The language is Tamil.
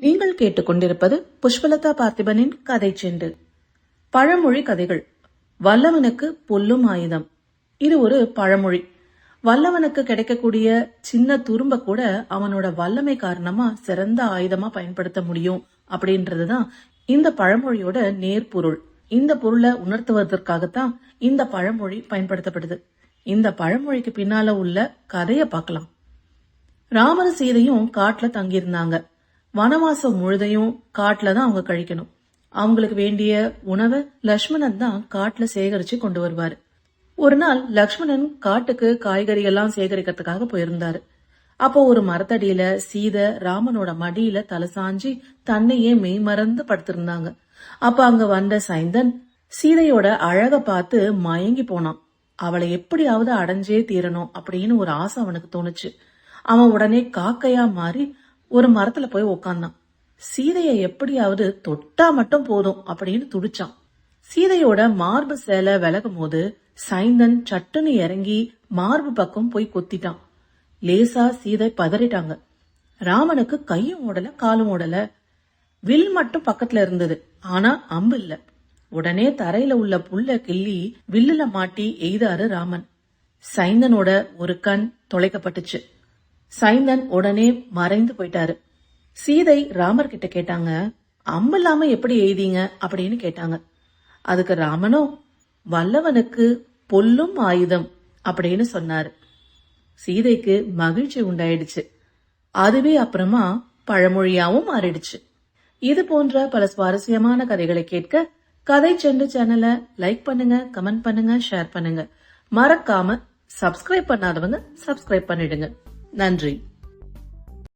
நீங்கள் கேட்டுக்கொண்டிருப்பது புஷ்பலதா பார்த்திபனின் கதை செண்டு. பழமொழி கதைகள். வல்லவனுக்கு புல்லும் ஆயுதம். இது ஒரு பழமொழி. வல்லவனுக்கு கிடைக்கக்கூடிய சின்ன துரும்ப கூட அவனோட வல்லமை காரணமா சிறந்த ஆயுதமா பயன்படுத்த முடியும் அப்படின்றதுதான் இந்த பழமொழியோட நேர்பொருள். இந்த பொருளை உணர்த்துவதற்காகத்தான் இந்த பழமொழி பயன்படுத்தப்படுது. இந்த பழமொழிக்கு பின்னால உள்ள கதைய பார்க்கலாம். ராமர் சீதையும் காட்டுல தங்கியிருந்தாங்க. வனவாசம் முழுதையும் காட்டுல தான் அவங்க கழிக்கணும். அவங்களுக்கு வேண்டிய உணவை லக்ஷ்மணன் தான் காட்டுல சேகரிச்சு கொண்டு வருவாரு. ஒரு நாள் லக்ஷ்மணன் காட்டுக்கு காய்கறி எல்லாம் சேகரிக்கிறதுக்காக போயிருந்தாரு. அப்போ ஒரு மரத்தடியில சீதை ராமனோட மடியில தலை சாஞ்சி தன்னையே மெய்மறந்து படுத்திருந்தாங்க. அப்ப அங்க வந்த சைந்தன் சீதையோட அழக பார்த்து மயங்கி போனான். அவளை எப்படியாவது அடைஞ்சே தீரணும் அப்படின்னு ஒரு ஆசை அவனுக்கு தோணுச்சு. அவன் உடனே காக்கையா மாறி ஒரு மரத்துல போய் உக்காந்தான். சீதையை எப்படியாவது தொட்டா மட்டும் போதும் அப்படின்னு துடிச்சான். சீதையோட மார்பு சேலை விலகும் போது சைந்தன் சட்டுன்னு இறங்கி மார்பு பக்கம் போய் கொத்திட்டான். லேசா சீதை பதறிட்டாங்க. ராமனுக்கு கையும் ஓடல காலும் ஓடல. வில் மட்டும் பக்கத்துல இருந்தது ஆனா அம்பு இல்ல. உடனே தரையில உள்ள புல்ல கிள்ளி வில்லுல மாட்டி எய்தாரு ராமன். சைந்தனோட ஒரு கண் தொலைக்கப்பட்டுச்சு. சைந்தன் உடனே மறைந்து போயிட்டாரு. சீதை ராமர் கிட்ட கேட்டாங்க அம்பில்லாம எப்படி எய்தீங்க? அப்படின்னு கேட்டாங்க. அதுக்கு ராமனும் வல்லவனுக்கு பொல்லும் ஆயுதம் அப்படின்னு சொன்னாரு. சீதைக்கு மகிழ்ச்சி உண்டாயிடுச்சு. அதுவே அப்புறமா பழமொழியாவும் மாறிடுச்சு. இது போன்ற பல சுவாரஸ்யமான கதைகளை கேட்க கதை செண்டு சேனலை லைக் பண்ணுங்க கமெண்ட் பண்ணுங்க ஷேர் பண்ணுங்க. மறக்காம சப்ஸ்கிரைப் பண்ணாதவங்க சப்ஸ்கிரைப் பண்ணிடுங்க. நன்றி.